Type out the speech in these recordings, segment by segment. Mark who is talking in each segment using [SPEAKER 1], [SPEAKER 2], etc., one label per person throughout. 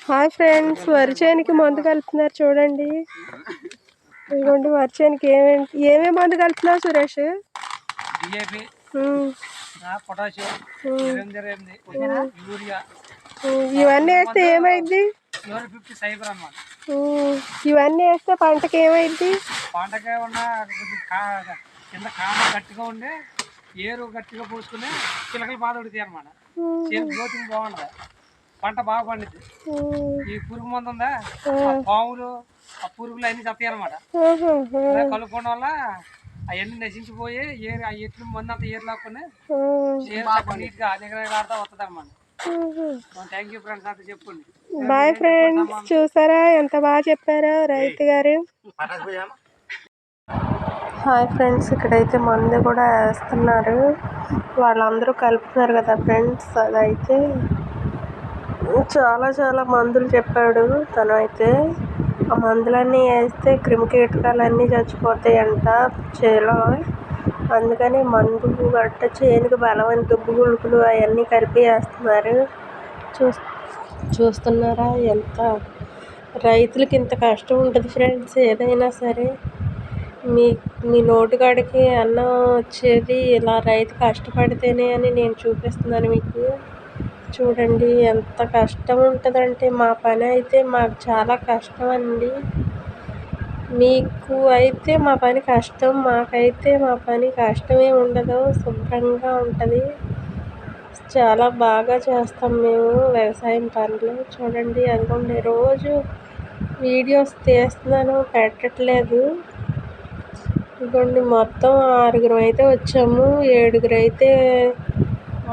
[SPEAKER 1] Hi friends వరి చేనుకి మందు కలుపుతున్నారు చూడండి. ఇదిగోండి వరి చేనుకి ఏమేమి ఏమేమి మందు కలుపుతున్నావు సురేష్? ఇవన్నీ వేస్తే ఏమైంది? ఇవన్నీ వేస్తే పంటకి ఏమైంది
[SPEAKER 2] పంటకే ఉన్న కొంచెం కా- కింద కామ గట్టిగా ఉండి ఏరు గట్టిగా పోసుకుని చిలకలు బాధ ఉడితాయి అనమాట చేను గ్రోతింగ్ బాగుండదు పంట బాగా పండుద్ది. ఈ పురుగు మందు ఉందా? పాములు ఆ పురుగులు అన్ని చస్తాయి అనమాట కలుపుకోవడం వల్ల అవన్నీ నశించిపోయి ఏరు ఆ ఎట్లు మందు అంతా ఏరు లాక్కుని నిగరలాడుతూ వస్తుంది అనమాట. థ్యాంక్ యూ ఫ్రెండ్స్ అంతా చెప్పండి.
[SPEAKER 1] బాయ్ ఫ్రెండ్స్ చూసారా? ఎంత బాగా చెప్పారో రైతు గారు. హాయ్ ఫ్రెండ్స్ ఇక్కడైతే మందు కూడా వేస్తున్నారు. వాళ్ళందరూ కలుపుతున్నారు కదా ఫ్రెండ్స్ అదైతే చాలా చాలా మందులు చెప్పాడు తను అయితే ఆ మందులన్నీ వేస్తే క్రిమి కీటకాలన్నీ చచ్చిపోతాయంట చేలో. అందుకని మందు గట్ట చేనుకు బలమైన దుబ్బు గుళుకులు అవన్నీ కలిపి వేస్తున్నారు. చూస్ చూస్తున్నారా ఎంత? రైతులకి ఇంత కష్టం ఉంటుంది ఫ్రెండ్స్ ఏదైనా సరే. మీ మీ నోటికాడికి అన్నం వచ్చేది ఇలా రైతు కష్టపడితేనే అని నేను చూపిస్తున్నాను మీకు. చూడండి ఎంత కష్టం ఉంటుందంటే మా పని అయితే మాకు చాలా కష్టం అండి. మీకు అయితే మా పని కష్టం మాకైతే మా పని కష్టమే ఉండదు శుభ్రంగా ఉంటుంది. చాలా బాగా చేస్తాం మేము వ్యవసాయం పనులు. చూడండి అనుకోండి రోజు వీడియోస్ తీస్తున్నాను పెట్టట్లేదు. ఇదిగోండి మొత్తం ఆరుగురం అయితే వచ్చాము. ఏడుగురు అయితే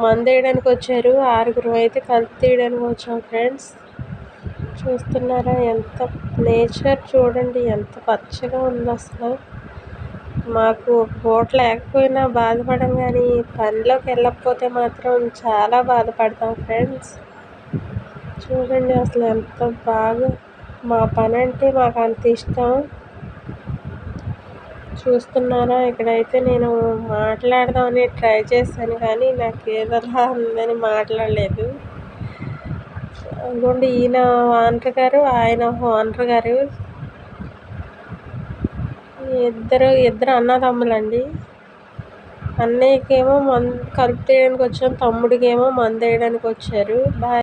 [SPEAKER 1] మందు వేయడానికి వచ్చారు. ఆరుగురం అయితే కలుపు తీయడానికి వచ్చాం ఫ్రెండ్స్. చూస్తున్నారా ఎంత నేచర్ చూడండి ఎంత పచ్చగా ఉంది అసలు. మాకు పూట లేకపోయినా బాధపడం కానీ పనిలోకి వెళ్ళకపోతే మాత్రం చాలా బాధపడతాం ఫ్రెండ్స్. చూడండి అసలు ఎంత బాగా మా పని అంటే మాకు అంత ఇష్టం. చూస్తున్నారా ఇక్కడైతే నేను మాట్లాడదామని ట్రై చేశాను కానీ నాకు ఏదోలా ఉందని మాట్లాడలేదు. అదిగోండి ఈయన ఓనర్ గారు ఆయన ఓనర్ గారు. ఇద్దరు ఇద్దరు అన్నదమ్ములండి. అన్నయ్యకేమో మందు కలుపు తీయడానికి వచ్చాం తమ్ముడికేమో మందు వేయడానికి వచ్చారు బాయ్.